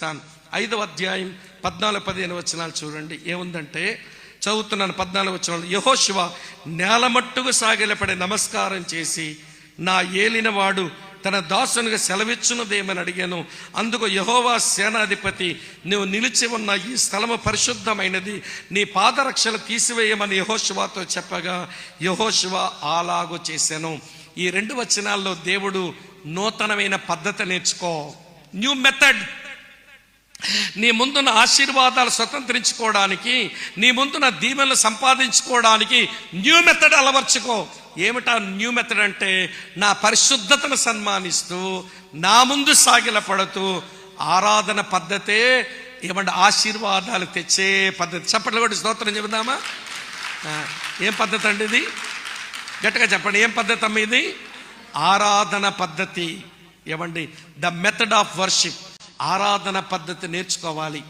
తాను ఐదవ అధ్యాయం పద్నాలుగు పదిహేను వచనాలు చూడండి. ఏముందంటే చదువుతున్నాను పద్నాలుగు వచనాలు. యహోశివ నేలమట్టుకు సాగిలపడి నమస్కారం చేసి నా ఏలినవాడు తన దాసునిగా సెలవిచ్చున్నదేమని అడిగాను. అందుకు యహోవా సేనాధిపతి నువ్వు నిలిచి ఉన్న ఈ స్థలము పరిశుద్ధమైనది. నీ పాదరక్షలు తీసివేయమని యహోశివాతో చెప్పగా యహోశివ అలాగూ చేశాను. ఈ రెండు వచనాల్లో దేవుడు నూతనమైన పద్ధతి నేర్చుకో. న్యూ మెథడ్ నీ ముందున్న ఆశీర్వాదాలు స్వతంత్రించుకోవడానికి నీ ముందున్న దీవెనలు సంపాదించుకోవడానికి న్యూ మెథడ్ అలవర్చుకో. ఏమిటా న్యూ మెథడ్ అంటే నా పరిశుద్ధతను సన్మానిస్తూ నా ముందు సాగిల పడుతూ ఆరాధన పద్ధతే ఏమంటే ఆశీర్వాదాలు తెచ్చే పద్ధతి. చప్పట్లు కూడా స్తోత్రం చెబుదామా? ఏం పద్ధతి అండి ఇది? గట్టిగా చెప్పండి ఏం పద్ధతి అమ్మ ఇది? ఆరాధన పద్ధతి. ఏమండి? The method of worship. ఆరాధన పద్ధతి నేర్చుకోవాలి.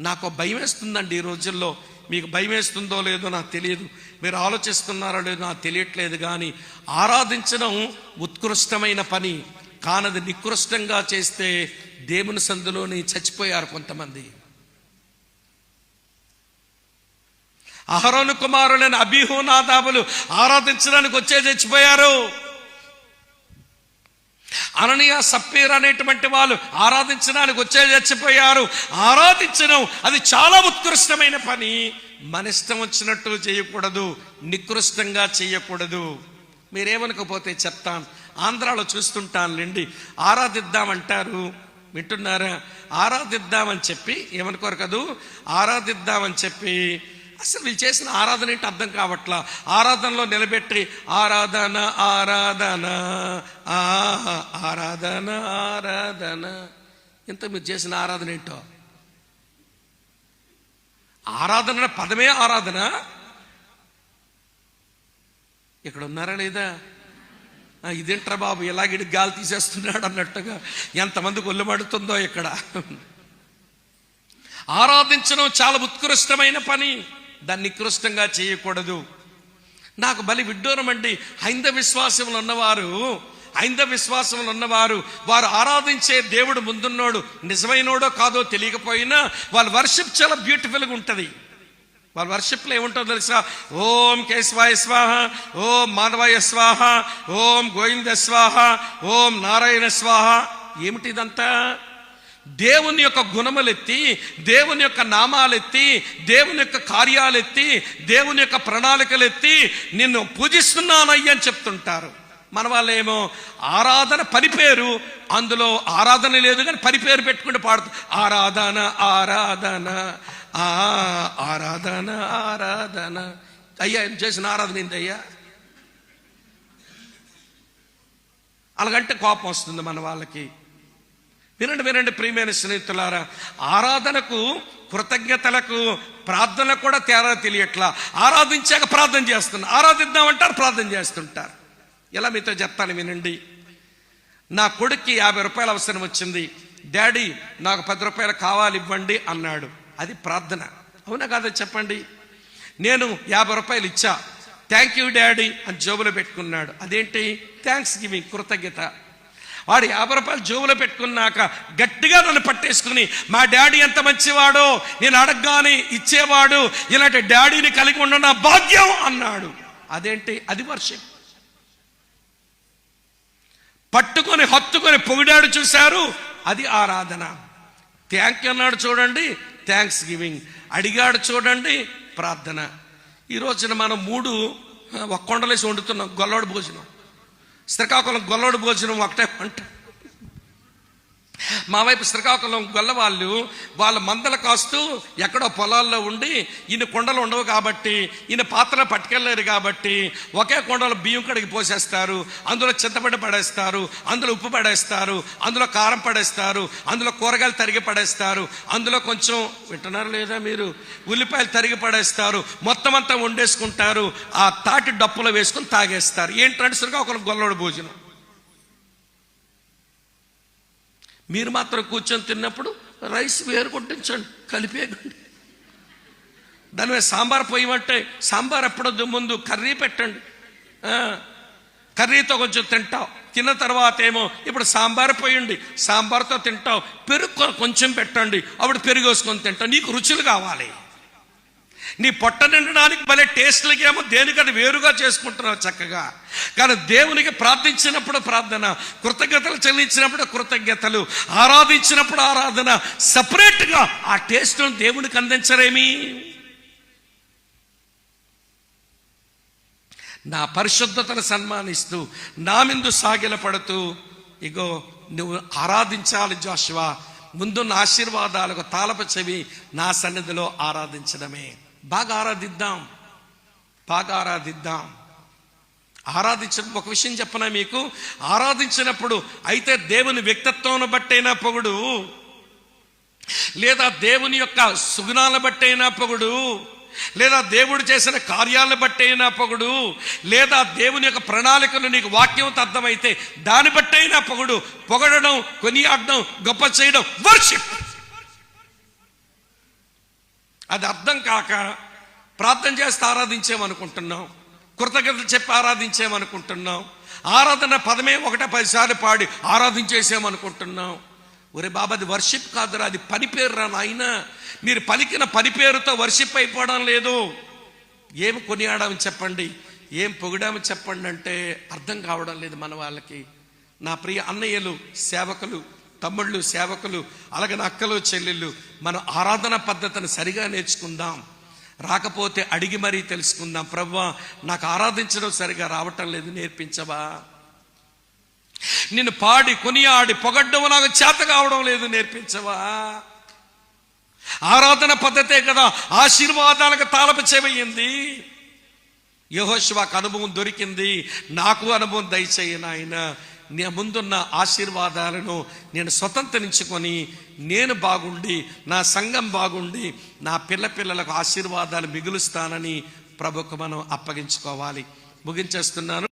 నాకు భయం వేస్తుందండి ఈ రోజుల్లో. మీకు భయం వేస్తుందో లేదో నాకు తెలియదు. మీరు ఆలోచిస్తున్నారో లేదో నాకు తెలియట్లేదు కానీ ఆరాధించడం ఉత్కృష్టమైన పని. కానది నికృష్టంగా చేస్తే దేవుని సందులోని చచ్చిపోయారు కొంతమంది. అహరోను కుమారులైన అభిహోనాదాబులు ఆరాధించడానికి వచ్చే చచ్చిపోయారు. అననీయ సప్పీర్ అనేటువంటి వాళ్ళు ఆరాధించడానికి వచ్చే చచ్చిపోయారు. ఆరాధించడం అది చాలా ఉత్కృష్టమైన పని. మన ఇష్టం వచ్చినట్టు చేయకూడదు నికృష్టంగా చేయకూడదు. మీరేమనుకోపోతే చెప్తాను ఆంధ్రాలో చూస్తుంటానులేండి ఆరాధిద్దామంటారు. వింటున్నారా? ఆరాధిద్దామని చెప్పి ఏమనుకోరు కదూ? ఆరాధిద్దామని చెప్పి అసలు వీళ్ళు చేసిన ఆరాధన ఏంటి అర్థం కావట్లా? ఆరాధనలో నిలబెట్టి ఆరాధన ఆరాధన ఆరాధన ఆరాధన. ఇంత మీరు చేసిన ఆరాధన ఏంటో? ఆరాధన పదమే ఆరాధన. ఇక్కడ ఉన్నారా లేదా ఇదేంట్రా బాబు ఇలాగిడి గాలి తీసేస్తున్నాడు అన్నట్టుగా ఎంతమందికి ఒళ్ళు ఇక్కడ. ఆరాధించడం చాలా ఉత్కృష్టమైన పని. దాన్ని నికృష్టంగా చేయకూడదు. నాకు బలి విడ్డూరం అండి. హైందవ విశ్వాసంలో ఉన్నవారు హైందవ విశ్వాసంలో ఉన్నవారు వారు ఆరాధించే దేవుడు ముందున్నోడు నిజమైనోడో కాదో తెలియకపోయినా వాళ్ళ వర్షిప్ చాలా బ్యూటిఫుల్గా ఉంటుంది. వాళ్ళ వర్షిప్లో ఏముంటుందో తెలుసా? ఓం కేశవాయ స్వాహ ఓం మాధవాయ స్వాహ ఓం గోవింద స్వాహ ఓం నారాయణ స్వాహ. ఏమిటి ఇదంతా దేవుని యొక్క గుణములెత్తి దేవుని యొక్క నామాలెత్తి దేవుని యొక్క కార్యాలెత్తి దేవుని యొక్క ప్రణాళికలెత్తి నిన్ను పూజిస్తున్నానయ్య అని చెప్తుంటారు. మన వాళ్ళేమో ఆరాధన పని పేరు అందులో ఆరాధన లేదు కానీ పని పేరు పెట్టుకుంటూ పాడుతూ ఆరాధన ఆరాధన ఆ ఆరాధన ఆరాధన. అయ్యా ఏం చేసిన ఆరాధన ఏందయ్యా? అలాగంటే కోపం వస్తుంది మన వాళ్ళకి. వినండి వినండి ప్రియమైన స్నేహితులారా ఆరాధనకు కృతజ్ఞతలకు ప్రార్థన కూడా తేడా తెలియట్లా. ఆరాధించాక ప్రార్థన చేస్తున్నారు ఆరాధిద్దామంటారు ప్రార్థన చేస్తుంటారు. ఇలా మీతో చెప్తాను వినండి. నా కొడుక్కి యాభై రూపాయలు అవసరం వచ్చింది. డాడీ నాకు పది రూపాయలు కావాలి ఇవ్వండి అన్నాడు. అది ప్రార్థన. అవునా కాదా చెప్పండి? నేను యాభై రూపాయలు ఇచ్చా. థ్యాంక్ యూ డాడీ అని జోబులో పెట్టుకున్నాడు. అదేంటి? థ్యాంక్స్ గివింగ్ కృతజ్ఞత. వాడు యాభై రూపాయలు జోబులో పెట్టుకున్నాక గట్టిగా నన్ను పట్టేసుకుని మా డాడీ ఎంత మంచివాడో నేను అడగగానే ఇచ్చేవాడు ఇలాంటి డాడీని కలిగి ఉండడం నా భాగ్యం అన్నాడు. అదేంటి? అది వర్షం. పట్టుకొని హత్తుకొని పొగిడాడు చూశారు? అది ఆరాధన. థ్యాంక్ యూ అన్నాడు చూడండి. Thanksgiving. అడిగాడు చూడండి. ప్రార్థన. ఈ రోజున మనం మూడు ఆ, కొండలేసి వండుతున్నాం. గొల్లోడు భోజనం. శ్రీకాకుళం గొల్లడు భోజనం ఒకటే వంట. మా వైపు శ్రీకాకుళం గొల్లవాళ్ళు వాళ్ళ మందలు కాస్తూ ఎక్కడో పొలాల్లో ఉండి ఈయన కొండలు ఉండవు కాబట్టి ఈయన పాత్రలు పట్టుకెళ్ళలేరు కాబట్టి ఒకే కొండలో బియ్యం కడిగి పోసేస్తారు అందులో చింతపడి పడేస్తారు అందులో ఉప్పు పడేస్తారు అందులో కారం పడేస్తారు అందులో కూరగాయలు తరిగి పడేస్తారు అందులో కొంచెం వింటున్నారు లేదా మీరు? ఉల్లిపాయలు తరిగి పడేస్తారు మొత్తం అంతా వండేసుకుంటారు ఆ తాటి డప్పులో వేసుకుని తాగేస్తారు. ఏంటంటే శ్రీకాకుళం గొల్లడు భోజనం. మీరు మాత్రం కూర్చొని తిన్నప్పుడు రైస్ వేరు కొట్టించండి కలిపేయండి దాని మీద సాంబార్ పోయమంటే సాంబార్ ఎప్పుడొద్దు ముందు కర్రీ పెట్టండి. కర్రీతో కొంచెం తింటావు. తిన్న తర్వాత ఏమో ఇప్పుడు సాంబార్ పోయండి సాంబార్తో తింటావు. పెరుగు కొంచెం పెట్టండి అప్పుడు పెరుగు వేసుకొని తింటావు. నీకు రుచులు కావాలి. నీ పొట్ట నిండడానికి భలే టేస్ట్లకేమో దేనికది వేరుగా చేసుకుంటున్నావు చక్కగా. కానీ దేవునికి ప్రార్థించినప్పుడు ప్రార్థన కృతజ్ఞతలు చెల్లించినప్పుడు కృతజ్ఞతలు ఆరాధించినప్పుడు ఆరాధన సపరేట్గా ఆ టేస్ట్ను దేవునికి అందించరేమి? నా పరిశుద్ధతను సన్మానిస్తూ నా మిందు సాగిలపడుతూ ఇగో నువ్వు ఆరాధించాలి జాషువా ముందున్న ఆశీర్వాదాలకు తాళప చెవి నా సన్నిధిలో ఆరాధించడమే. బాగా ఆరాధిద్దాం. బాగా ఆరాధిద్దాం. ఆరాధించడం ఒక విషయం చెప్పనా మీకు? ఆరాధించినప్పుడు అయితే దేవుని వ్యక్తిత్వం బట్టైనా పొగుడు. లేదా దేవుని యొక్క సుగుణాల బట్టైనా పొగుడు. లేదా దేవుడు చేసిన కార్యాలను బట్టైనా పొగుడు. లేదా దేవుని యొక్క ప్రణాళికలు నీకు వాక్యంతో అర్థమైతే దాన్ని బట్టైనా పొగుడు. పొగడడం కొనియాడడం గొప్ప చేయడం వర్షిప్. అది అర్థం కాక ప్రార్థన చేస్తే ఆరాధించేమనుకుంటున్నాం. కృతజ్ఞతలు చెప్పి ఆరాధించేమనుకుంటున్నాం. ఆరాధన పదమే ఒకటే పదిసార్లు పాడి ఆరాధించేసేమనుకుంటున్నాం. ఒరే బాబా అది వర్షిప్ కాదురా అది పని పేరు రా నాయన. మీరు పలికిన పని పేరుతో వర్షిప్ అయిపోవడం లేదు. ఏం కొనియాడమని చెప్పండి ఏం పొగిడామని చెప్పండి అంటే అర్థం కావడం లేదు మన వాళ్ళకి. నా ప్రియ అన్నయ్యలు సేవకులు తమ్ముళ్ళు సేవకులు అలాగే అక్కలు చెల్లెళ్ళు మన ఆరాధన పద్ధతిని సరిగా నేర్చుకుందాం. రాకపోతే అడిగి మరీ తెలుసుకుందాం. ప్రవ్వా నాకు ఆరాధించడం సరిగా రావటం లేదు నేర్పించవా? నిన్ను పాడి కొనియాడి పొగడ్డం నాకు చేత కావడం లేదు నేర్పించవా? ఆరాధన పద్ధతే కదా ఆశీర్వాదాలకు తాలపు చెవయింది యహోశివాకు అనుభవం దొరికింది. నాకు అనుభవం దయచేయి నాయన. నీ ముందున్న ఆశీర్వాదాలను నేను స్వతంత్రించుకొని నేను బాగుండి నా సంఘం బాగుండి నా పిల్ల పిల్లలకు ఆశీర్వాదాలు మిగులుస్తానని ప్రభుకు మనం అప్పగించుకోవాలి. ముగించేస్తున్నాను.